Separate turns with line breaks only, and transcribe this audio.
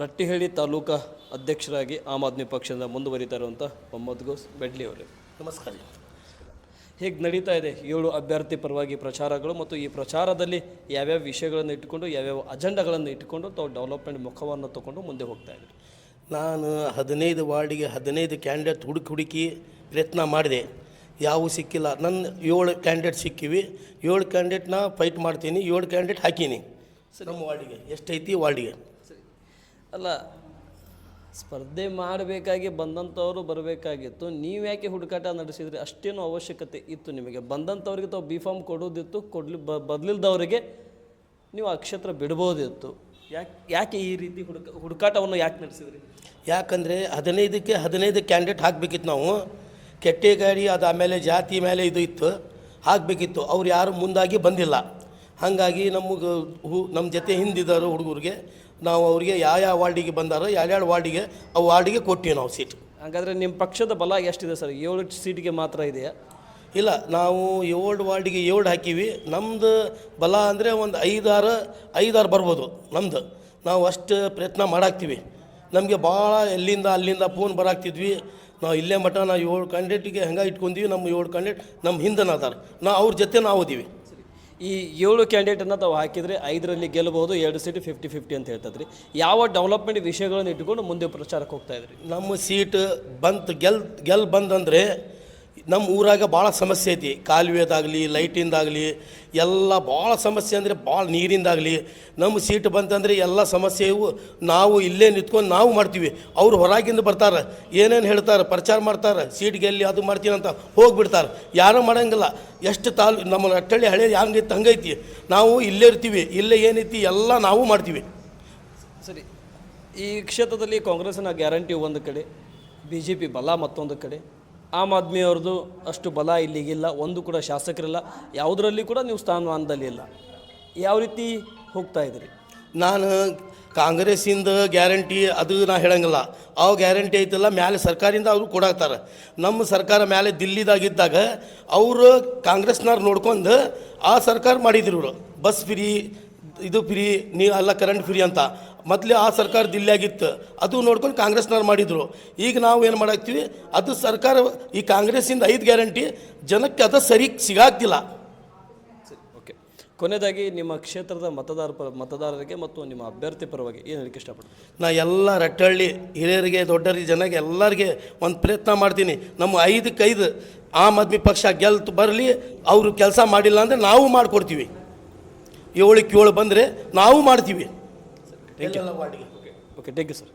ರಟ್ಟಿಹಳ್ಳಿ ತಾಲೂಕಾ ಅಧ್ಯಕ್ಷರಾಗಿ ಆಮ್ ಆದ್ಮಿ ಪಕ್ಷದ ಮುಂದುವರಿತಾ ಇರುವಂಥ ಮೊಹಮ್ಮದ್ ಗೌಸ್ ಬೆಡ್ಲಿ ಅವರು.
ನಮಸ್ಕಾರ.
ಹೇಗೆ ನಡೀತಾ ಇದೆ? ಏಳು ಅಭ್ಯರ್ಥಿ ಪರವಾಗಿ ಪ್ರಚಾರಗಳು ಮತ್ತು ಈ ಪ್ರಚಾರದಲ್ಲಿ ಯಾವ್ಯಾವ ವಿಷಯಗಳನ್ನು ಇಟ್ಟುಕೊಂಡು ಯಾವ್ಯಾವ ಅಜೆಂಡಾಗಳನ್ನು ಇಟ್ಟುಕೊಂಡು ತಾವು ಡೆವಲಪ್ಮೆಂಟ್ ಮುಖವನ್ನು ತಗೊಂಡು ಮುಂದೆ ಹೋಗ್ತಾ ಇದ್ದೀರಿ
ನಾನು ಹದಿನೈದು ವಾರ್ಡಿಗೆ ಹದಿನೈದು ಕ್ಯಾಂಡಿಡೇಟ್ ಹುಡುಕಿ ಹುಡುಕಿ ಪ್ರಯತ್ನ ಮಾಡಿದೆ. ಯಾವ ಸಿಕ್ಕಿಲ್ಲ. ನನ್ನ ಏಳು ಕ್ಯಾಂಡಿಡೇಟ್ ಸಿಕ್ಕಿವಿ. ಏಳು ಕ್ಯಾಂಡಿಡೇಟ್ನ ಫೈಟ್ ಮಾಡ್ತೀನಿ. ಏಳು ಕ್ಯಾಂಡಿಡೇಟ್ ಹಾಕೀನಿ. ನಮ್ಮ ವಾರ್ಡಿಗೆ. ಎಷ್ಟೈತಿ ವಾರ್ಡಿಗೆ?
ಅಲ್ಲ, ಸ್ಪರ್ಧೆ ಮಾಡಬೇಕಾಗಿ ಬಂದಂಥವರು ಬರಬೇಕಾಗಿತ್ತು. ನೀವು ಯಾಕೆ ಹುಡುಕಾಟ ನಡೆಸಿದ್ರಿ? ಅಷ್ಟೇನು ಅವಶ್ಯಕತೆ ಇತ್ತು ನಿಮಗೆ. ಬಂದಂಥವ್ರಿಗೆ ತಾವು ಬಿ ಫಾರ್ಮ್ ಕೊಡೋದಿತ್ತು, ಕೊಡ್ಲಿ, ಬ, ಬದಲಿಲ್ದವರಿಗೆ ನೀವು ಆ ಕ್ಷೇತ್ರ ಬಿಡ್ಬೋದಿತ್ತು. ಯಾಕೆ ಯಾಕೆ ಈ ರೀತಿ ಹುಡುಕ, ಹುಡುಕಾಟವನ್ನು ಯಾಕೆ ನಡೆಸಿದ್ರಿ?
ಯಾಕಂದರೆ ಹದಿನೈದಕ್ಕೆ, ಹದಿನೈದು ಕ್ಯಾಂಡಿಡೇಟ್ ಹಾಕಬೇಕಿತ್ತು ನಾವು. ಕೆಟ್ಟ ಗಾಡಿ ಅದು ಆಮೇಲೆ ಜಾತಿ ಮೇಲೆ ಇದು ಇತ್ತು, ಹಾಕಬೇಕಿತ್ತು. ಅವ್ರು ಯಾರು ಮುಂದಾಗಿ ಬಂದಿಲ್ಲ. ಹಾಗಾಗಿ ನಮಗೆ ಹೂ ನಮ್ಮ ಜೊತೆ ಹಿಂದಿದ್ದಾರೆ ಹುಡುಗರಿಗೆ ನಾವು ಅವರಿಗೆ ಯಾವ ಯಾವ ವಾರ್ಡಿಗೆ ಬಂದಾರೋ ಯಾರ್ಯಾವ ವಾರ್ಡಿಗೆ ಆ ವಾರ್ಡಿಗೆ ಕೊಟ್ಟಿವಿ ನಾವು ಸೀಟ್.
ಹಾಗಾದರೆ ನಿಮ್ಮ ಪಕ್ಷದ ಬಲ ಎಷ್ಟಿದೆ ಸರ್? ಏಳು ಸೀಟಿಗೆ ಮಾತ್ರ ಇದೆಯಾ?
ಇಲ್ಲ ನಾವು ಏಳು ವಾರ್ಡಿಗೆ ಏಳು ಹಾಕೀವಿ. ನಮ್ಮದು ಬಲ ಅಂದರೆ ಒಂದು ಐದಾರು ಐದಾರು ಬರ್ಬೋದು ನಮ್ಮದು ನಾವು ಅಷ್ಟು ಪ್ರಯತ್ನ ಮಾಡಾಕ್ತೀವಿ. ನಮಗೆ ಭಾಳ ಎಲ್ಲಿಂದ ಅಲ್ಲಿಂದ ಫೋನ್ ಬರಾಕ್ತಿದ್ವಿ. ನಾವು ಇಲ್ಲೇ ಮಟ್ಟ ನಾವು ಏಳು ಕ್ಯಾಂಡಿಡೇಟಿಗೆ ಹೆಂಗೆ ಇಟ್ಕೊಂತೀವಿ ನಮ್ಮ ಏಳು ಕ್ಯಾಂಡಿಡೇಟ್ ನಮ್ಮ ಹಿಂದನ ಅದಾರ ನಾವು ಅವ್ರ ಜೊತೆ ನಾವು ಓದೀವಿ.
ಈ ಏಳು ಕ್ಯಾಂಡಿಡೇಟನ್ನು ತಾವು ಹಾಕಿದರೆ ಐದರಲ್ಲಿ ಗೆಲ್ಲಬಹುದು ಎರಡು ಸೀಟ್ ಫಿಫ್ಟಿ ಫಿಫ್ಟಿ ಅಂತ ಹೇಳ್ತದ್ರಿ. ಯಾವ ಡೆವಲಪ್ಮೆಂಟ್ ವಿಷಯಗಳನ್ನು ಇಟ್ಕೊಂಡು ಮುಂದೆ ಪ್ರಚಾರಕ್ಕೆ ಹೋಗ್ತಾ ಇದ್ರಿ?
ನಮ್ಮ ಸೀಟ್ ಬಂತು, ಗೆಲ್ ಗೆಲ್ ಬಂದಂದರೆ ನಮ್ಮ ಊರಾಗ ಭಾಳ ಸಮಸ್ಯೆ ಐತಿ. ಕಾಲುವೆದಾಗಲಿ, ಲೈಟಿಂದಾಗಲಿ, ಎಲ್ಲ ಭಾಳ ಸಮಸ್ಯೆ ಅಂದರೆ ಭಾಳ ನೀರಿಂದಾಗಲಿ. ನಮ್ಮ ಸೀಟ್ ಬಂತಂದರೆ ಎಲ್ಲ ಸಮಸ್ಯೆಯು ನಾವು ಇಲ್ಲೇ ನಿಂತ್ಕೊಂಡು ನಾವು ಮಾಡ್ತೀವಿ. ಅವ್ರು ಹೊರಗಿಂದ ಬರ್ತಾರೆ, ಏನೇನು ಹೇಳ್ತಾರೆ, ಪ್ರಚಾರ ಮಾಡ್ತಾರೆ, ಸೀಟ್ ಗೆಲ್ಲಿ ಅದು ಮಾಡ್ತೀನಿ ಅಂತ ಹೋಗ್ಬಿಡ್ತಾರೆ. ಯಾರೂ ಮಾಡಂಗಿಲ್ಲ. ಎಷ್ಟು ತಾಲ್, ನಮ್ಮ ಅಟ್ಟಳ್ಳಿ ಹಳೆ ಹಂಗೈತಿ ಹಂಗೈತಿ. ನಾವು ಇಲ್ಲೇ ಇರ್ತೀವಿ, ಇಲ್ಲೇ ಏನೈತಿ ಎಲ್ಲ ನಾವು ಮಾಡ್ತೀವಿ.
ಸರಿ, ಈ ಕ್ಷೇತ್ರದಲ್ಲಿ ಕಾಂಗ್ರೆಸ್ನ ಗ್ಯಾರಂಟಿ ಒಂದು ಕಡೆ ಬಿ ಜೆ ಪಿ ಬಲ ಮತ್ತೊಂದು ಕಡೆ. ಆಮ್ ಆದ್ಮಿ ಅವ್ರದ್ದು ಅಷ್ಟು ಬಲ ಇಲ್ಲಿಗಿಲ್ಲ, ಒಂದು ಕೂಡ ಶಾಸಕರಿಲ್ಲ, ಯಾವುದರಲ್ಲಿ ಕೂಡ ನೀವು ಸ್ಥಾನಮಾನದಲ್ಲಿ ಇಲ್ಲ. ಯಾವ ರೀತಿ ಹೋಗ್ತಾ ಇದ್ದೀರಿ?
ನಾನು ಕಾಂಗ್ರೆಸ್ಸಿಂದ ಗ್ಯಾರಂಟಿ ಅದು ನಾ ಹೇಳಂಗಿಲ್ಲ. ಅವು ಗ್ಯಾರಂಟಿ ಐತಲ್ಲ, ಮ್ಯಾಲೆ ಸರ್ಕಾರಿಂದ ಅವರು ಕೊಡಾಕ್ತಾರೆ. ನಮ್ಮ ಸರ್ಕಾರ ಮ್ಯಾಲೆ ದಿಲ್ಲಿದಾಗಿದ್ದಾಗ ಅವರು ಕಾಂಗ್ರೆಸ್ನವ್ರು ನೋಡ್ಕೊಂಡು, ಆ ಸರ್ಕಾರ ಮಾಡಿದ್ರು ಇವರು. ಬಸ್ ಫ್ರೀ, ಇದು ಫ್ರೀ, ನೀ ಅಲ್ಲ ಕರೆಂಟ್ ಫ್ರೀ ಅಂತ. ಮೊದಲೇ ಆ ಸರ್ಕಾರ ದಿಲ್ಲಿಯಾಗಿತ್ತು. ಅದು ನೋಡ್ಕೊಂಡು ಕಾಂಗ್ರೆಸ್ನವ್ರು ಮಾಡಿದರು. ಈಗ ನಾವು ಏನು ಮಾಡಾಕ್ತೀವಿ? ಅದು ಸರ್ಕಾರ ಈ ಕಾಂಗ್ರೆಸ್ಸಿಂದ ಐದು ಗ್ಯಾರಂಟಿ ಜನಕ್ಕೆ ಅದು ಸರಿ ಸಿಗಾಗ್ತಿಲ್ಲ.
ಓಕೆ. ಕೊನೆಯದಾಗಿ ನಿಮ್ಮ ಕ್ಷೇತ್ರದ ಮತದಾರ ಪರ ಮತದಾರರಿಗೆ ಮತ್ತು ನಿಮ್ಮ ಅಭ್ಯರ್ಥಿ ಪರವಾಗಿ ಏನು ಹೇಳಕ್ಕೆ ಇಷ್ಟಪಡ್ತೀನಿ
ನಾ ಎಲ್ಲ ರಟ್ಟಳ್ಳಿ ಹಿರಿಯರಿಗೆ ದೊಡ್ಡರಿಗೆ ಜನಗೆ ಎಲ್ಲರಿಗೆ ಒಂದು ಪ್ರಯತ್ನ ಮಾಡ್ತೀನಿ. ನಮ್ಮ ಐದಕ್ಕೆ ಐದು ಆಮ್ ಆದ್ಮಿ ಪಕ್ಷ ಗೆಲ್ತು ಬರಲಿ ಅವರು ಕೆಲಸ ಮಾಡಿಲ್ಲ ಅಂದರೆ ನಾವು ಮಾಡಿಕೊಡ್ತೀವಿ. ಏಳಕ್ಕೆ ಏಳು ಬಂದರೆ ನಾವು ಮಾಡ್ತೀವಿ. ಎಲ್ಲ ವಾರ್ಡಿಗೆ
ಓಕೆ ಥ್ಯಾಂಕ್ ಯು ಸರ್